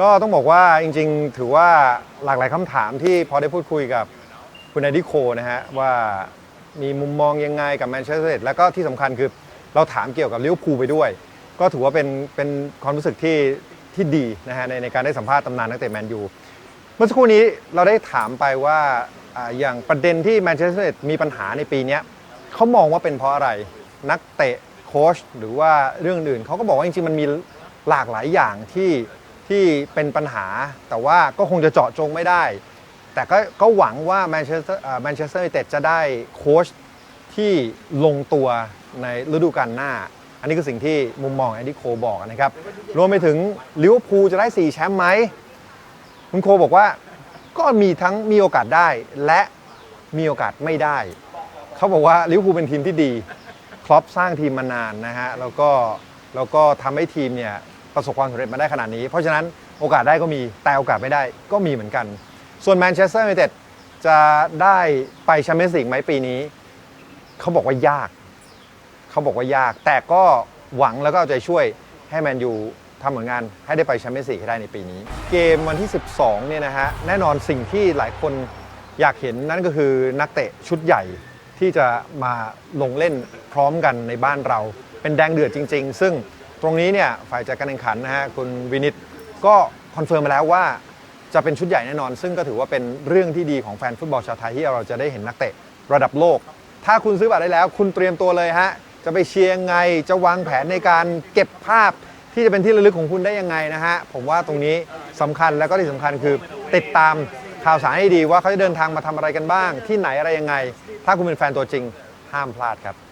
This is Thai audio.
ก็ต้องบอกว่าจริงๆ ถือว่าหลากหลายคำถามที่พอได้พูดคุยกับคุณไอดิโคนะฮะว่ามีมุมมองยังไงกับแมนเชสเตอร์แล้วก็ที่สำคัญคือเราถามเกี่ยวกับลิเวอร์พูลไปด้วย ก็ถือว่าเป็นเป็นความรู้สึกที่ที่ดีนะฮะในในการได้สัมภาษณ์ตำนานนักเตะแมนยูเมื่อสักครู่นี้เราได้ถามไปว่าอ่าอย่างประเด็นที่แมนเชสเตอร์มีปัญหาในปีเนี้ยเขามองว่าเป็นเพราะอะไรนักเตะโค้ชหรือว่าเรื่องอื่นเขาก็บอกว่าจริงๆมันมีหลากหลายอย่างที่ ที่เป็นปัญหา แต่ว่าก็คงจะเจาะจงไม่ได้ แต่ก็ก็หวังว่าแมนเชสเตอร์แมนเชสเตอร์ยูไนเต็ดจะได้โค้ชที่ลงตัวในฤดูกาลหน้า อันนี้คือสิ่งที่มุมมองแอนดี้โคบอกนะครับ รวมไปถึงลิเวอร์พูลจะได้ 4 แชมป์ไหมคุณโคบอกว่าก็มีทั้งมีโอกาสได้และมีโอกาสไม่ได้ เขาบอกว่าลิเวอร์พูลเป็นทีมที่ดี ครอปสร้างทีมมานานนะฮะ แล้วก็แล้วก็ทำให้ทีมเนี่ย ประสบความสำเร็จมาได้ขนาดนี้ เพราะฉะนั้นโอกาสได้ก็มีแต่โอกาสไม่ได้ก็มีเหมือนกัน ส่วนแมนเชสเตอร์ยูไนเต็ดจะได้ไปแชมเปี้ยนส์ลีกไหมปีนี้ เขาบอกว่ายาก เขาบอกว่ายาก แต่ก็หวังแล้วก็เอาใจช่วยให้แมนยูทำผลงานให้ได้ไปแชมเปี้ยนส์ลีกให้ได้ในปีนี้ เกมวันที่ 12เนี่ยนะฮะแน่นอนสิ่งที่หลายคนอยากเห็นนั่นก็คือนักเตะชุดใหญ่ที่จะมาลงเล่นพร้อมกันในบ้านเรา เป็นแดงเดือดจริง ๆ ซึ่ง ตรงนี้เนี่ยฝ่ายจัดการแข่งขันนะฮะคุณวินิตก็คอนเฟิร์มมาแล้วว่าจะเป็นชุดใหญ่แน่นอน ซึ่งก็ถือว่าเป็นเรื่องที่ดีของแฟนฟุตบอลชาวไทยที่เราจะได้เห็นนักเตะระดับโลก ถ้าคุณซื้อบัตรได้แล้ว คุณเตรียมตัวเลยฮะจะไปเชียร์ยังไงจะวางแผนในการเก็บภาพที่จะเป็นที่ระลึกของคุณได้ยังไงนะฮะผมว่าตรงนี้สำคัญแล้วก็ที่สำคัญคือติดตามข่าวสารให้ดีว่าเขาจะเดินทางมาทำอะไรกันบ้าง ที่ไหนอะไรยังไง ถ้าคุณเป็นแฟนตัวจริงห้ามพลาดครับ